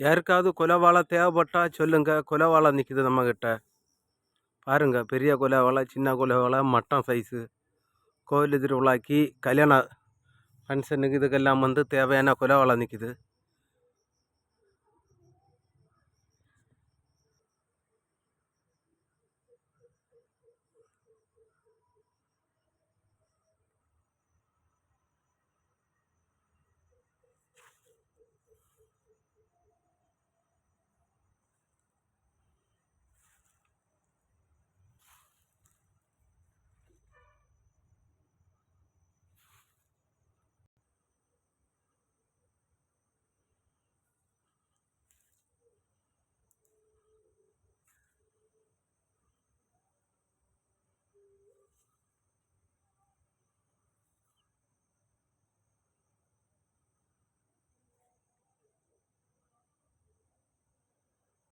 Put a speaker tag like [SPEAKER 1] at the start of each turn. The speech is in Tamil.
[SPEAKER 1] யாருக்காவது கொலவாழை தேவைப்பட்டா சொல்லுங்கள் கொலவாழை நிற்கிது நம்மக்கிட்ட பாருங்கள் பெரிய கொலவாழை சின்ன கொலவாழை மட்டம் சைஸு கோயில் திருவிழாக்கி கல்யாண ஃபங்க்ஷனுக்கு இதுக்கெல்லாம் வந்து தேவையான கொலவாழை நிற்கிது